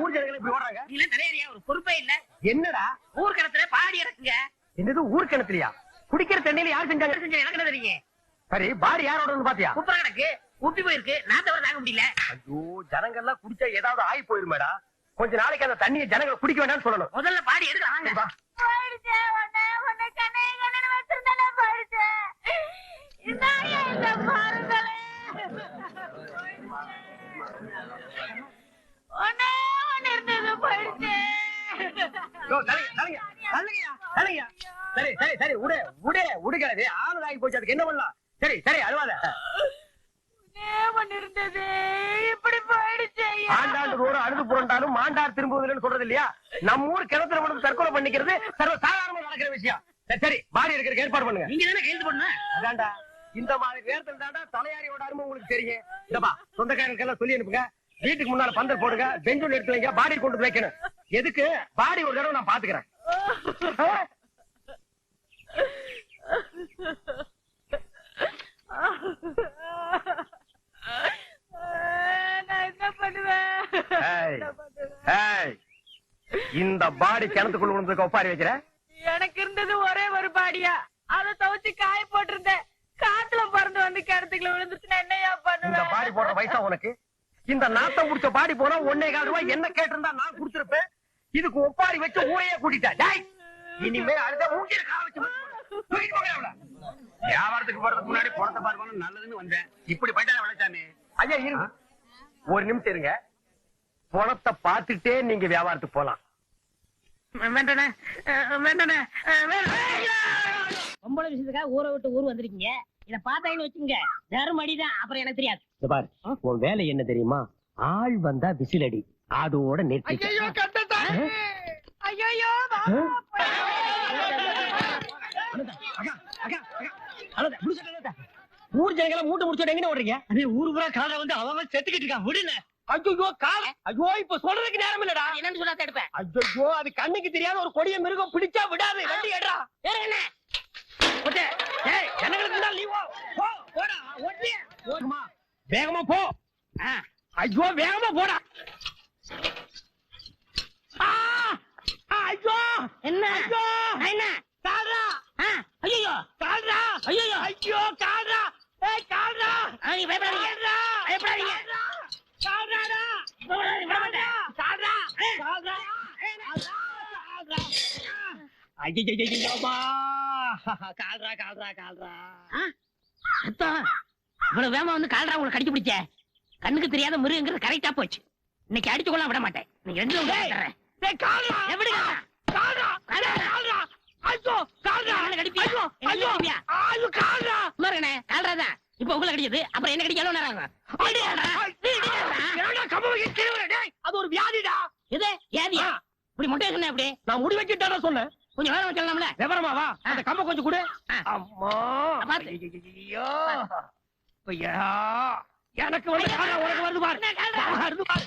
ஊர் ஜனங்களை இப்படி ஒரு பொறுப்பே இல்ல. என்னடா? ஊர் பாடி இறக்குங்க. என்னது ஊர் குடிக்கிற தண்ணியில யார் செஞ்சாங்க? செஞ்ச எனக்கு என்ன தெரியும் பாடி யாரோட பாத்தியா? குப்புற கிடக்கு. உப்பி போயிருக்கு. நான் தவிர தாங்க முடியல. ஐயோ ஜனங்க எல்லாம் குடிச்சா ஏதாவது ஆகி கொஞ்ச நாளைக்கு அந்த தண்ணியை ஜனங்களை குடிக்க வேண்டாம்னு சொல்லணும். முதல்ல பாடி எடுக்கலாம் சரி சரி சரி உடு உடு ஆளுதாகி போச்சு அதுக்கு என்ன பண்ணலாம்? சரி சரி அழுவாத. ஆண்டாண்டு தோறும் அழுது புரண்டாலும் மாண்டார் திரும்புவதில்லைன்னு சொல்றது இல்லையா நம்ம ஊர் கிணத்துல வந்து தற்கொலை பண்ணிக்கிறது சர்வ சாதாரணமா நடக்கிற விஷயம். சரி பாடி இருக்கிறதுக்கு ஏற்பாடு பண்ணுங்க. நீங்க தானே பண்ணணும் அதான்டா. இந்த மாதிரி நேரத்துல தாண்டா தலையாரியோட அருமை உங்களுக்கு தெரியும். இந்தப்பா சொந்தக்காரங்களுக்கு எல்லாம் சொல்லி அனுப்புங்க. வீட்டுக்கு முன்னால பந்தல் போடுங்க பெஞ்ச் ஒன்று எடுத்து வைங்க பாடி கொண்டு வைக்கணும் எதுக்கு? பாடி ஒரு தடவை நான் பாத்துக்கிறேன். இந்த பாடி கிணத்துக்குள்ள விழுந்ததுக்கு ஒப்பாரி வைக்கிற? எனக்கு இருந்தது ஒரே ஒரு பாடியா அத துவைச்சு காய போட்டிருந்தேன். காத்துல பறந்து வந்து கிணத்துக்குள்ள விழுந்துச்சுன்னா என்னையா பண்ணுவேன்? பாடி போடுற வயசா உனக்கு? இந்த நாத்தம் முடிச்ச பாடி போனா ஒன்னே கால் ரூபாய் என்ன கேட்டிருந்தா நான் கொடுத்திருப்பேன்? இதுக்கு ஒப்பாரி வச்சு ஊரையே கூட்டிட்டா. இனிமே அடுத்த மூஞ்சில கால வச்சு வியாபாரத்துக்கு போறதுக்கு முன்னாடி பணத்தை பார்க்கணும் நல்லதுன்னு வந்தேன். இப்படி பண்ணிட்டா விளைச்சாமி ஐயா இருங்க. ஒரு நிமிஷம் இருங்க. பணத்தை பார்த்துட்டே நீங்க வியாபாரத்துக்கு போலாம். பொம்பளை விஷயத்துக்காக ஊரை விட்டு ஊர் வந்திருக்கீங்க. இத பார்த்தாங்கன்னு வச்சுங்க தரும் அடிதான். அப்புறம் எனக்கு தெரியாது. பாரு. உன் வேலை என்ன தெரியுமா? ஆள் வந்தா விசிலடி. அதோட நிறுத்தி ஊர் ஜனங்களை மூட்டை முடிச்சோட எங்க ஓடுறீங்க? அதே ஊரு பூரா காலை வந்து அவன் செத்துக்கிட்டு இருக்கான் விடுன ஐயோ கால. ஐயோ இப்ப சொல்றதுக்கு நேரம் இல்லடா. என்னன்னு சொல்லாத எடுப்பேன் ஐயோ அது கண்ணுக்கு தெரியாத ஒரு கொடிய மிருகம் பிடிச்சா விடாது. வண்டி ஏடுறா வேற என்ன? ஏய் ஜனங்களுக்கு முன்னால நீ போ போடா. ஓடி ஓடுமா வேகமா போ. ஐயோ வேகமா போடா. ஐயோ. என்ன? ஐயோ. என்ன? கால்ரா. ஐயோ கால்ரா. ஐயோ ஐயோ கால்ரா. ஏய் கால்ரா. நீங்க பயப்படாதீங்க. பயப்படாதீங்க கால்ராடா பயப்படாதீங்க, விட மாட்டேன். கால்ரா கால்ரா கால்ரா ஐயோ கால்ரா கால்ரா கால்ரா இவ்வளவு வேகமா வந்து கால்ரா உங்களை கடிச்சு பிடிச்ச கண்ணுக்கு தெரியாத மிருகங்கிறது கரெக்டா போச்சு இன்னைக்கு அடிச்சு கொள்ள விட மாட்டேன் நீங்க ரெண்டு கால்ரா ஐயோ ஐயோ கால்ரா இப்ப உங்களை கடிச்சது அப்புறம் என்ன கடிக்க டேய், அது ஒரு வியாதிடா இது ஏதியா இப்படி முட்டை சொன்ன அப்படி நான் முடி வச்சுட்டானே சொன்னேன் கொஞ்சம் வேலை சொல்லலாம்ல விவரமா வா. அந்த கம்ப கொஞ்சம் கொடு. அம்மா. ஐயோ ஐயா. எனக்கு வந்து உனக்கு வருது பாரு? வருது பாரு.